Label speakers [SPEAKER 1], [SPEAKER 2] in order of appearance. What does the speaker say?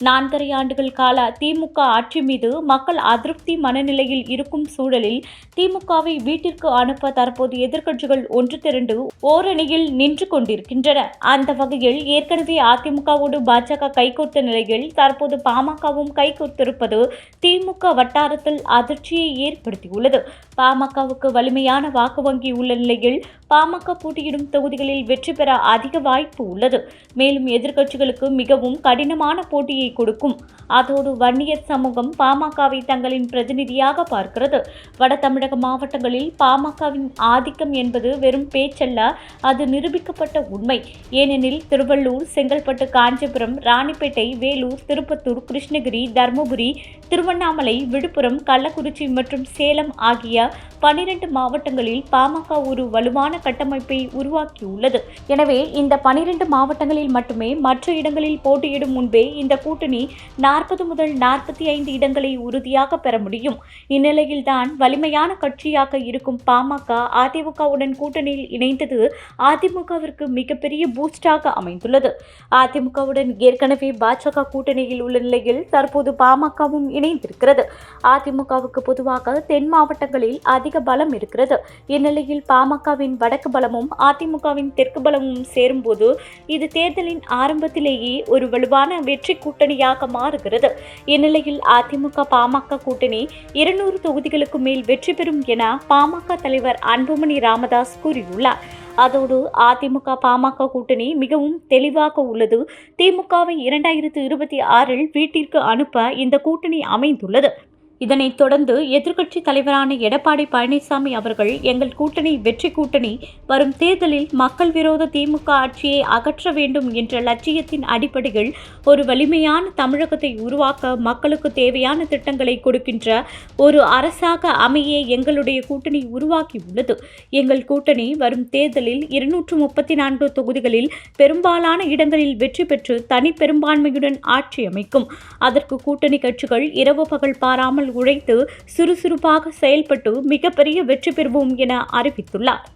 [SPEAKER 1] நான்கரை ஆண்டுகள் கால திமுக ஆட்சி மீது மக்கள் அதிருப்தி மனநிலையில் இருக்கும் சூழலில் திமுகவை வீட்டிற்கு அனுப்ப தற்போது எதிர்க்கட்சிகள் ஒன்று திரண்டு ஓரணியில் நின்று கொண்டிருக்கின்றன. அந்த வகையில் ஏற்கனவே அதிமுகவோடு பாஜக கைகோர்த்த நிலையில் தற்போது பாமகவும் கைகோர்த்திருப்பது திமுக வட்டாரத்தில் அதிர்ச்சியை ஏற்படுத்தியுள்ளது. பாமகவுக்கு வலிமையான வாக்கு வங்கி உள்ள நிலையில் பாமக போட்டியிடும் தொகுதிகளில் வெற்றி பெற அதிக வாய்ப்பு உள்ளது. மேலும் எதிர்க்கட்சிகளுக்கு மிகவும் கடினமான போட்டியை கொடுக்கும். அதோடு வன்னியர் சமூகம் பாமகவை தங்களின் பிரதிநிதியாக பார்க்கிறது. வட தமிழக மாவட்டங்களில் பாமகவின் ஆதிக்கம் என்பது வெறும் பேச்சல்ல அது நிரூபிக்கப்பட்ட உண்மை. ஏனெனில் திருவள்ளூர் செங்கல்பட்டு காஞ்சிபுரம் ராணிப்பேட்டை வேலூர் திருப்பத்தூர் கிருஷ்ணகிரி தருமபுரி திருவண்ணாமலை விழுப்புரம் கள்ளக்குறிச்சி மற்றும் சேலம் ஆகிய பனிரெண்டு மாவட்டங்களில் பாமக ஒரு வலுவான கட்டமைப்பை உருவாக்கியுள்ளது. எனவே இந்த பனிரெண்டு மாவட்டங்களில் மட்டுமே மற்ற இடங்களில் போட்டியிடும் முன்பே இந்த கூட்டணி நாற்பது முதல் நாற்பத்தி ஐந்து இடங்களை உறுதியாக பெற முடியும். இந்நிலையில்தான் வலிமையான கட்சியாக இருக்கும் பாமக அதிமுகவுடன் கூட்டணியில் இணைந்தது அதிமுகவிற்கு மிகப்பெரிய பூஸ்டாக அமைந்துள்ளது. அதிமுகவுடன் ஏற்கனவே பாஜக கூட்டணியில் உள்ள நிலையில் தற்போது பாமகவும் இணைந்திருக்கிறது. அதிமுகவுக்கு பொதுவாக தென் மாவட்டங்களில் அதிக பலம் இருக்கிறது. இந்நிலையில் பாமகவின் வடக்கு பலமும் அதிமுகவின் தெற்கு பலமும் சேரும்போது இது தேர்தலின் ஆரம்பத்திலேயே ஒரு வலுவான வெற்றி கூட்டணியாக மாறுகிறது. இந்நிலையில் அதிமுக பாமக கூட்டணி இருநூறு தொகுதிகளுக்கு மேல் வெற்றி பெறும் என பாமக தலைவர் அன்புமணி ராமதாஸ் கூறியுள்ளார். அதோடு அதிமுக பாமக கூட்டணி மிகவும் தெளிவாக உள்ளது. திமுகவை இரண்டாயிரத்து இருபத்தி ஆறில் வீட்டிற்கு அனுப்ப இந்த கூட்டணி அமைந்துள்ளது. இதனைத் தொடர்ந்து எதிர்க்கட்சித் தலைவரான எடப்பாடி பழனிசாமி அவர்கள் எங்கள் கூட்டணி வெற்றி கூட்டணி வரும் தேர்தலில் மக்கள் விரோத திமுக ஆட்சியை அகற்ற வேண்டும் என்ற லட்சியத்தின் அடிப்படையில் ஒரு வலிமையான தமிழகத்தை உருவாக்க மக்களுக்கு தேவையான திட்டங்களை கொடுக்கின்ற ஒரு அரசாக அமைய எங்களுடைய கூட்டணி உருவாக்கியுள்ளது எங்கள் கூட்டணி வரும் தேர்தலில் இருநூற்று முப்பத்தி நான்கு தொகுதிகளில் பெரும்பாலான இடங்களில் வெற்றி பெற்று தனி பெரும்பான்மையுடன் ஆட்சி அமைக்கும். அதற்கு கூட்டணி கட்சிகள் இரவு பகல் பாராமல் உழைத்து சுறுசுறுப்பாக செயல்பட்டு மிகப்பெரிய வெற்றி பெறுவோம் என அறிவித்துள்ளார்.